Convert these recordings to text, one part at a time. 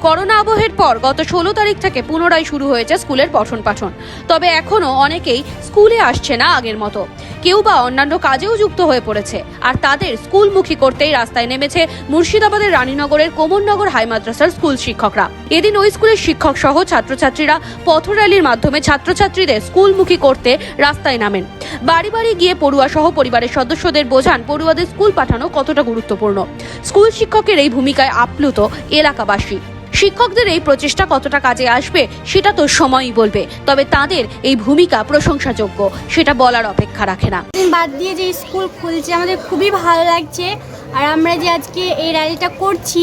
Corona আবহের পর গত ষোলো তারিখ থেকে পুনরায় শুরু হয়েছে স্কুলের পঠন পাঠন তবে এখনও অনেকেই স্কুলে আসছে না আগের মতো। কেউ বা অন্যান্য কাজেও যুক্ত হয়ে পড়েছে। আর তাদের স্কুলমুখী করতেই রাস্তায় নেমেছে মুর্শিদাবাদের রানীনগরের কোমরনগর হাই মাদ্রাসার স্কুল শিক্ষকরা। এদিন ওই স্কুলের শিক্ষক সহ ছাত্রছাত্রীরা পথ র্যালির মাধ্যমে ছাত্রছাত্রীদের স্কুলমুখী করতে রাস্তায় নামেন। বাড়ি বাড়ি গিয়ে পড়ুয়া সহ পরিবারের সদস্যদের বোঝান পড়ুয়াদের স্কুল পাঠানো কতটা গুরুত্বপূর্ণ। স্কুল শিক্ষকের এই ভূমিকায় আপ্লুত এলাকাবাসী। শিক্ষকদের এই প্রচেষ্টা কতটা কাজে আসবে, সেটা তো সময়ই বলবে। তবে তাদের এই ভূমিকা প্রশংসাযোগ্য, সেটা বলার অপেক্ষা রাখে না। বাদ দিয়ে যে স্কুল খুলছে, আমাদের খুবই ভালো লাগছে। আর আমরা যে আজকে এই র্যালিটা করছি,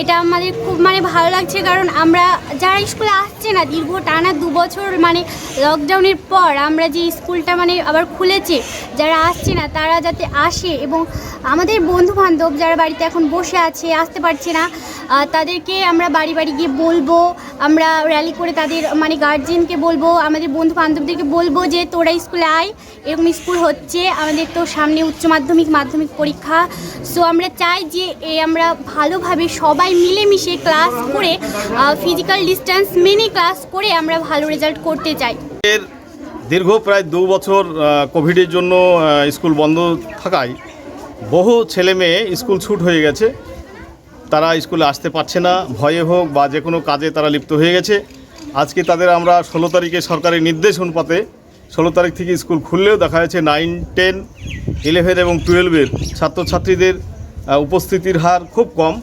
এটা আমাদের খুব মানে ভালো লাগছে কারণ আমরা যারা স্কুলে আসছে না, দীর্ঘ টানা দু বছর মানে লকডাউনের পর আমরা যে স্কুলটা মানে আবার খুলেছে, যারা আসছে না তারা যাতে আসে এবং আমাদের বন্ধু বান্ধব যারা বাড়িতে এখন বসে আছে, আসতে পারছে না তাদেরকে আমরা বাড়ি বাড়ি গিয়ে বলব, আমরা র্যালি করে তাদের মানে গার্জেনকে বলব, আমাদের বন্ধু বান্ধবদেরকে বলব যে তোরা স্কুলে আয়, এরকম স্কুল হচ্ছে, আমাদের তো সামনে উচ্চ মাধ্যমিক মাধ্যমিক পরীক্ষা সো আমরা চাই যে এ আমরা ভালোভাবে সবাই মিলেমিশে ক্লাস করে ফিজিক্যাল ডিস্টেন্স মেনে ক্লাস করে আমরা ভালো রেজাল্ট করতে চাই। এর দীর্ঘ প্রায় দু বছর কোভিডের জন্য স্কুল বন্ধ থাকায় বহু ছেলে মেয়ে স্কুল ছুট হয়ে গেছে। তারা স্কুলে আসতে পারছে না, ভয়ে হোক বা যে কোনো কাজে তারা লিপ্ত হয়ে গেছে। আজকে তাদের আমরা ষোলো তারিখে সরকারি নির্দেশ অনুপাতে ষোলো তারিখ থেকে স্কুল খুললেও দেখা যাচ্ছে নাইন টেন ইলেভেন এবং টুয়েলভের ছাত্রছাত্রীদের উপস্থিতির হার খুব কম।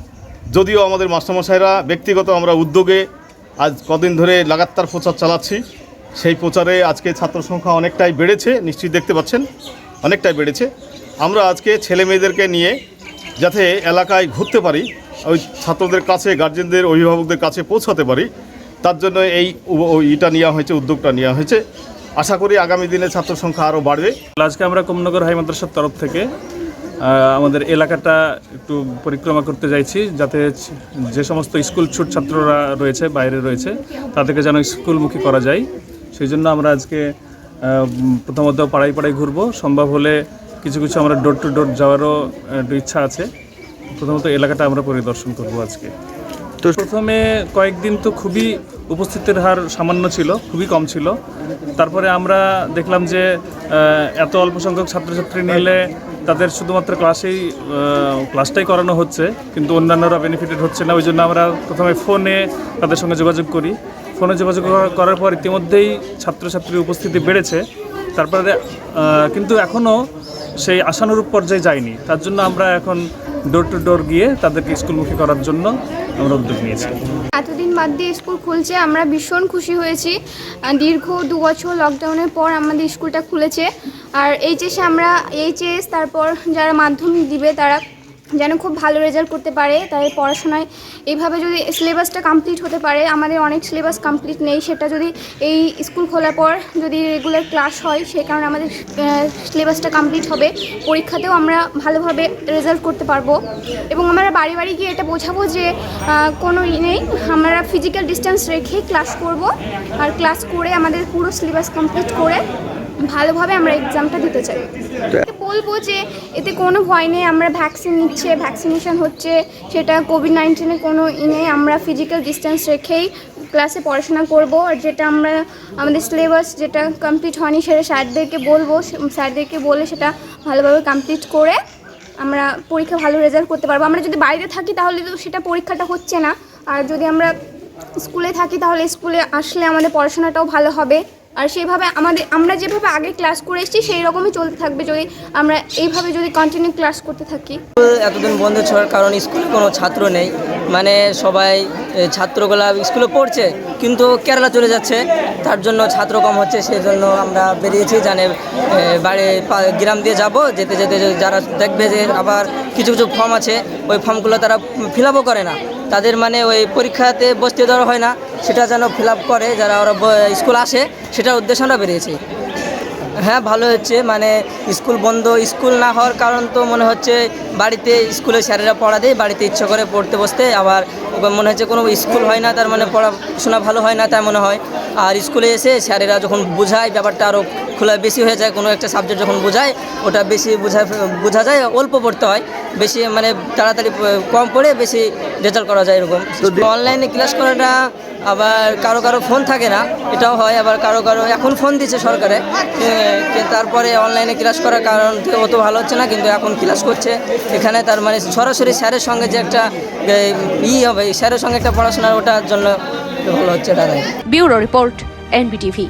যদিও আমাদের মাস্টারমশাইরা ব্যক্তিগত আমরা উদ্যোগে আজ কদিন ধরে লাগাতার প্রচার চালাচ্ছি। সেই প্রচারে আজকে ছাত্র সংখ্যা অনেকটাই বেড়েছে নিশ্চয়ই দেখতে পাচ্ছেন, অনেকটাই বেড়েছে। আমরা আজকে ছেলে মেয়েদেরকে নিয়ে যাতে এলাকায় ঘুরতে পারি, ওই ছাত্রদের কাছে গার্জেনদের অভিভাবকদের কাছে পৌঁছাতে পারি, তার জন্য এই ইটা নেওয়া হয়েছে, উদ্যোগটা নেওয়া হয়েছে। আশা করি আগামী দিনে ছাত্র সংখ্যা আরও বাড়বে। আজকে আমরা কমনগর হাই তরফ থেকে আমাদের এলাকাটা একটু পরিক্রমা করতে যাইছি যাতে যে সমস্ত স্কুল ছুট ছাত্ররা রয়েছে, বাইরে রয়েছে, তাদেরকে যেন স্কুলমুখী করা যায়। সেই জন্য আমরা আজকে প্রথমত পাড়ায় পাড়ায় ঘুরবো। সম্ভব হলে কিছু কিছু আমরা ডোর টু ডোর যাওয়ারও, একটু ইচ্ছা আছে। প্রথমত এলাকাটা আমরা পরিদর্শন করব আজকে। তো প্রথমে কয়েকদিন তো খুবই উপস্থিতির হার সামান্য ছিল, খুবই কম ছিল। তারপরে আমরা দেখলাম যে এত অল্প সংখ্যক ছাত্রছাত্রী নিলে তাদের শুধুমাত্র ক্লাসেই ক্লাসটাই করানো হচ্ছে, কিন্তু অন্যান্যরা বেনিফিটেড হচ্ছে না। ওই জন্য আমরা প্রথমে ফোনে তাদের সঙ্গে যোগাযোগ করি। ফোনে যোগাযোগ করার পর ইতিমধ্যেই ছাত্রছাত্রীর উপস্থিতি বেড়েছে। তারপরে কিন্তু এখনও সেই আশানুরূপ পর্যায়ে যায়নি। তার জন্য আমরা এখন ডোর টু ডোর গিয়ে তাদেরকে স্কুলমুখী করার জন্য আমরা উদ্যোগ নিয়েছি। এতদিন বাদ দিয়ে স্কুল খুলছে, আমরা ভীষণ খুশি হয়েছি। দীর্ঘ দু বছর লকডাউনের পর আমাদের স্কুলটা খুলেছে। আর এইচএসে আমরা, এইচএস, তারপর যারা মাধ্যমিক দিবে তারা যেন খুব ভালো রেজাল্ট করতে পারে। তাদের পড়াশোনায় এইভাবে যদি সিলেবাসটা কমপ্লিট হতে পারে, আমাদের অনেক সিলেবাস কমপ্লিট নেই। সেটা যদি এই স্কুল খোলার পর যদি রেগুলার ক্লাস হয়, সে কারণে আমাদের সিলেবাসটা কমপ্লিট হবে। পরীক্ষাতেও আমরা ভালোভাবে রেজাল্ট করতে পারব। এবং আমরা বাড়ি বাড়ি গিয়ে এটা বোঝাবো যে কোনো ই নেই। আমরা ফিজিক্যাল ডিস্টেন্স রেখে ক্লাস করব। আর ক্লাস করে আমাদের পুরো সিলেবাস কমপ্লিট করে ভালোভাবে আমরা এক্সামটা দিতে চাই। বলব যে এতে কোনো ভয় নেই, আমরা ভ্যাকসিন নিচ্ছে ভ্যাকসিনেশন হচ্ছে, সেটা কোভিড নাইন্টিনের কোনো ই নেই, আমরা ফিজিক্যাল ডিস্টেন্স রেখেই ক্লাসে পড়াশোনা করব, আর যেটা আমরা, আমাদের সিলেবাস যেটা কমপ্লিট হয়নি সেটা স্যারদেরকে বলব, স্যারদেরকে বলে সেটা ভালোভাবে কমপ্লিট করে আমরা পরীক্ষা ভালো রেজাল্ট করতে পারব। আমরা যদি বাইরে থাকি তাহলে তো সেটা পরীক্ষাটা হচ্ছে না, আর যদি আমরা স্কুলে থাকি তাহলে স্কুলে আসলে আমাদের পড়াশোনাটাও ভালো হবে। আর সেইভাবে আমাদের, আমরা যেভাবে আগে ক্লাস করে এসেছি, সেই রকমই চলতে থাকবে যদি আমরা এইভাবে যদি কন্টিনিউ ক্লাস করতে থাকি। এতদিন বন্ধ ছিল কারণ স্কুলে কোনো ছাত্র নেই। মানে সবাই ছাত্রগুলা স্কুলে পড়ছে, কিন্তু কেরালা চলে যাচ্ছে। তার জন্য ছাত্র কম হচ্ছে সেই জন্য আমরা বেরিয়েছি, জানে বাড়ি গ্রাম দিয়ে যাব। যেতে যেতে যারা দেখবে যে আবার কিছু কিছু ফর্ম আছে, ওই ফর্মগুলো তারা ফিল করে না। তাদের মানে ওই পরীক্ষাতে বসতে দেওয়া হয় না। সেটা যেন ফিল করে, যারা ওরা স্কুল আসে, সেটার উদ্দেশ্য আমরা বেরিয়েছি। হ্যাঁ ভালো হচ্ছে মানে স্কুল বন্ধ স্কুল না হওয়ার কারণ তো মনে হচ্ছে বাড়িতে স্কুলে স্যারেরা পড়া দেয়, বাড়িতে ইচ্ছে করে পড়তে বসতে, আবার মনে হচ্ছে কোনো স্কুল হয় না, তার মানে পড়াশোনা ভালো হয় না তাই মনে হয়। আর স্কুলে এসে স্যারেরা যখন বোঝায় ব্যাপারটা আরও খোলা বেশি হয়ে যায় কোনো একটা সাবজেক্ট যখন বোঝায় ওটা বেশি বোঝা বোঝা যায় অল্প পড়তে হয়। বেশি মানে তাড়াতাড়ি কম পড়ে বেশি রেজাল্ট করা যায় এরকম। অনলাইনে ক্লাস করাটা আবার কারও কারও ফোন থাকে না এটাও হয়। আবার কারও কারও এখন ফোন দিচ্ছে সরকারে তারপরে অনলাইনে ক্লাস করার কারণ অত ভালো হচ্ছে না কিন্তু এখন ক্লাস করছে। এখানে তার মানে সরাসরি স্যারের সঙ্গে যে একটা ই হবে স্যারের সঙ্গে একটা পড়াশোনার ওটার জন্য হচ্ছে ব্যুরো রিপোর্ট এনবিটিভি।